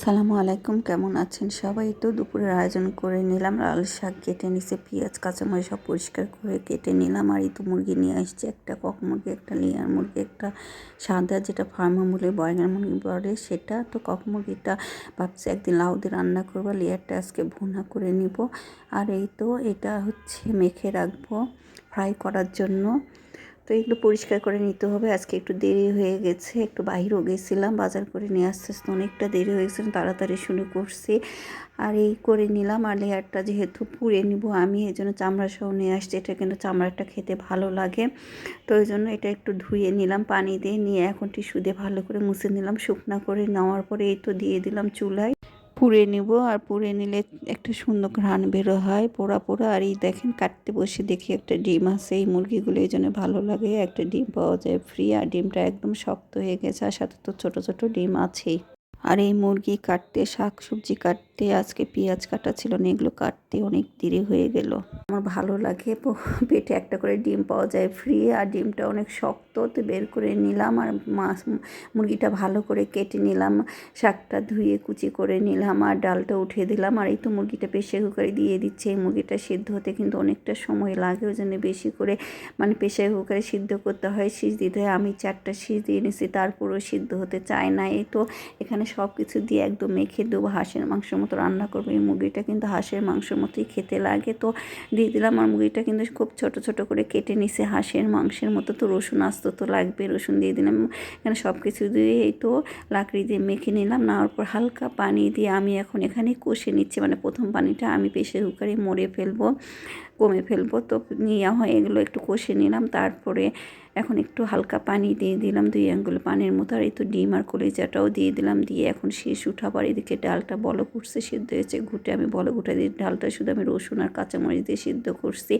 আসসালামু আলাইকুম, কেমন আছেন সবাই? তো দুপুরের আয়োজন করে নিলাম লাল শাক, কেটে নিছে, পেঁয়াজ, কাঁচামরিচ সব পরিষ্কার করে কেটে নিলাম। আর এই তো মুরগি নিয়ে আসছে, একটা কক মুরগি, একটা লেয়ার মুরগি, একটা সাদা যেটা ফার্মা বলে বয়গার মুরগি বলে সেটা। তো কক মুরগিটা ভাবছি একদিন লাউ দিয়ে রান্না করব, লেয়ারটা আজকে ভুনা করে নিব। আর এই তো এটা হচ্ছে মেখে রাখব, ফ্রাই করার জন্য। তো এগুলো পরিষ্কার করে নিতে হবে। আজকে একটু দেরি হয়ে গেছে, একটু বাহিরও গেছিলাম, বাজার করে নিয়ে আসতে আসতে অনেকটা দেরি হয়ে গেছে, তাড়াতাড়ি শুরু করছি। আর এই করে নিলাম, আর লেয়ারটা যেহেতু পুড়ে নিব আমি, এই জন্য চামড়া সহ নিয়ে আসছি। এটা কিন্তু চামড়াটা খেতে ভালো লাগে। তো ওই জন্য এটা একটু ধুয়ে নিলাম, পানি দিয়ে, নিয়ে এখন টিস্যু দিয়ে ভালো করে মুছে নিলাম। শুকনা করে নেওয়ার পরে এই তো দিয়ে দিলাম চুলায়। পুড়ে নিব আর পুড়ে নিলে একটা সুন্দর ঘ্রাণ বেরো হয় পোড়া পোড়া। আর এই দেখেন কাটতে বসে দেখি একটা ডিম আছে, এই মুরগিগুলো এই জন্য ভালো লাগে। একটা ডিম পাওয়া যায় ফ্রি আর ডিমটা একদম শক্ত হয়ে গেছে আর সাথে তো ছোটো ছোটো ডিম আছেই। আর এই মুরগি কাটতে শাক সবজি কাটতে, আজকে পেঁয়াজ কাটা ছিল না, এগুলো কাটতে অনেক দেরি হয়ে গেল। আমার ভালো লাগে পেটে একটা করে ডিম পাওয়া যায় ফ্রি আর ডিমটা অনেক শক্ত, তো বের করে নিলাম, আর মাছ, মুরগিটা ভালো করে কেটে নিলাম, শাকটা ধুয়ে কুচি করে নিলাম, আর ডালটা উঠিয়ে দিলাম, আর এই তো মুরগিটা প্রেশার কুকারে দিয়ে দিচ্ছে, এই মুরগিটা সিদ্ধ হতে কিন্তু অনেকটা সময় লাগে, ওই জন্য বেশি করে মানে প্রেশার কুকারে সিদ্ধ করতে হয়, সিজ দিতে হয়, আমি চারটা সিজ দিয়ে নিছি, তারপরেও সিদ্ধ হতে চায় না, এই তো এখানে সব কিছু দিয়ে একদম মেখে দেবো, হাঁসের মাংসের মতো রান্না করব। এই মুরগিটা কিন্তু হাঁসের মাংসের মতোই খেতে লাগে। তো দিয়ে দিলাম, আর মুরগিটা কিন্তু খুব ছোট ছোট করে কেটে নিছে। হাঁসের মাংসের মতো তো রসুন আস্ত তো লাগবে, রসুন দিয়ে দিলাম। এখানে সব কিছু দিয়ে এই তো লাকড়ি দিয়ে মেখে নিলাম। নেওয়ার পর হালকা পানি দিয়ে আমি এখন এখানে কষে নিচ্ছি। মানে প্রথম পানিটা আমি প্রেশার কুকারে মরে ফেলব। কমে ফেলব। তো নেওয়া হয় এগুলো একটু কষে নিলাম, তারপরে এখন একটু হালকা পানি দিয়ে দিলাম, দুই আঙ্গুল পানির মতো। আর তো ডিম আর কলিজাটাও দিয়ে দিলাম, দিয়ে এখন শেষ উঠাবার এদিকে ডালটা বলো করছে সিদ্ধ হয়েছে ঘুটে। আমি বলো ঘুটে দিয়ে ডালটা শুধু আমি রসুন আর কাঁচামরিচ দিয়ে সিদ্ধ করছি।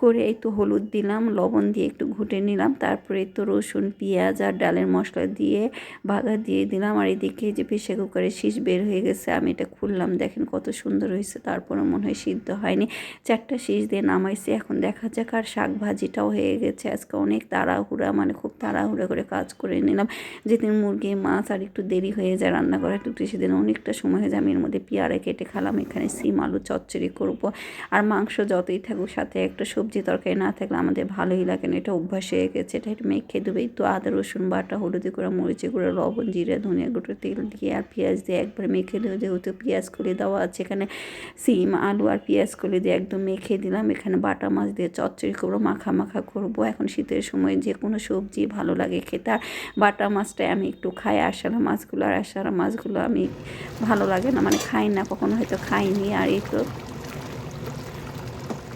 করে তো হলুদ দিলাম, লবণ দিয়ে একটু ঘুটে নিলাম, তারপরে তো রসুন, পেঁয়াজ আর ডালের মশলা দিয়ে বাগা দিয়ে দিলাম। আর এদিকে যে প্রেশার কুকারে শীষ বের হয়ে গেছে, আমি এটা খুললাম, দেখেন কত সুন্দর হয়েছে তারপরে মনে হয় সিদ্ধ হয়নি। চারটা শীষ দিয়ে নামাইছি, এখন দেখা যাক আর শাক ভাজিটাও হয়ে গেছে। আজকে অনেক তাড়াহুড়া মানে খুব তাড়াহুড়া করে কাজ করে নিলাম। যেদিন মুরগি মাছ আর একটু দেরি হয়ে যায় রান্না করা, একটু সেদিন অনেকটা সময় হয়ে যায়। আমি এর মধ্যে পেয়ারা কেটে খেলাম, এখানে সিম, আলু চচ্চড়ি করব। আর মাংস যতই থাকুক, সাথে একটা সবজি তরকারি না থাকলে আমাদের ভালোই লাগে না। এটা অভ্যাস হয়ে গেছে। এটা একটু মেখে দেবে তো আদা, রসুন বাটা, হলুদি করে মরিচি করে লবণ, জিরে, ধনিয়া গুঁড়ো, তেল দিয়ে আর পেঁয়াজ দিয়ে একবার মেখে দেবো যেহেতু পেঁয়াজ করে দেওয়া আছে এখানে, সিম, আলু আর পেঁয়াজ করে দিয়ে একদম মেখে দিলাম। এখানে বাটা মাছ দিয়ে চচ্চড়ি করব, মাখা মাখা করব। এখন শীতের সময় যে কোনো সবজি ভালো লাগে খেতে। আর বাটা মাছটাই আমি একটু খাই আষাঢ় মাছগুলো, আর আষাঢ় মাছগুলো আমি ভালো লাগে না মানে খাই না, কখনো হয়তো খাইনি। আর এই তো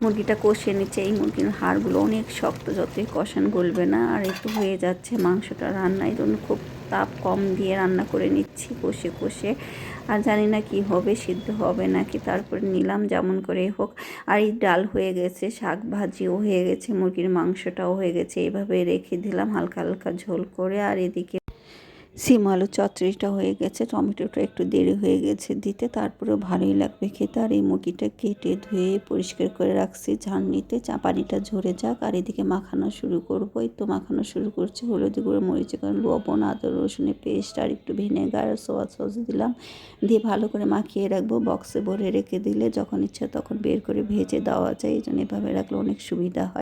মুরগিটা কষে নিচ্ছে, এই মুরগির হাড়গুলো অনেক শক্ত, যতই কষান গলবে না, আর একটু হয়ে যাচ্ছে মাংসটা রান্না, এই জন্য খুব তাপ কম দিয়ে রান্না করে নিচ্ছি কষে কষে। আর জানি না কি হবে, সিদ্ধ হবে নাকি, তারপরে নিলাম যেমন করে হোক। আর এই ডাল হয়ে গেছে, শাক ভাজিও হয়ে গেছে, মুরগির মাংসটাও হয়ে গেছে এইভাবে রেখে দিলাম হালকা হালকা ঝোল করে, আর এদিকে সিম আলু চচ্চড়িটা হয়ে গেছে, টমেটোটা একটু দেরি হয়ে গেছে দিতে, তারপরেও ভালোই লাগবে খেতে। আর এই মুরগিটা কেটে ধুয়ে পরিষ্কার করে রাখছি ঝাননিতে চা পানিটা ঝরে যাক, আর এদিকে মাখানো শুরু করব। এই তো মাখানো শুরু করছি, হলুদ গুঁড়ো, মরিচ করে লবণ, আদা রসুনের পেস্ট, আর একটু ভিনেগার, সোয়া সস দিলাম। দিয়ে ভালো করে মাখিয়ে রাখব, বক্সে ভরে রেখে দিলে যখন ইচ্ছা তখন বের করে ভেজে দেওয়া যায়, এই জন্য এভাবে রাখলে অনেক সুবিধা হয়।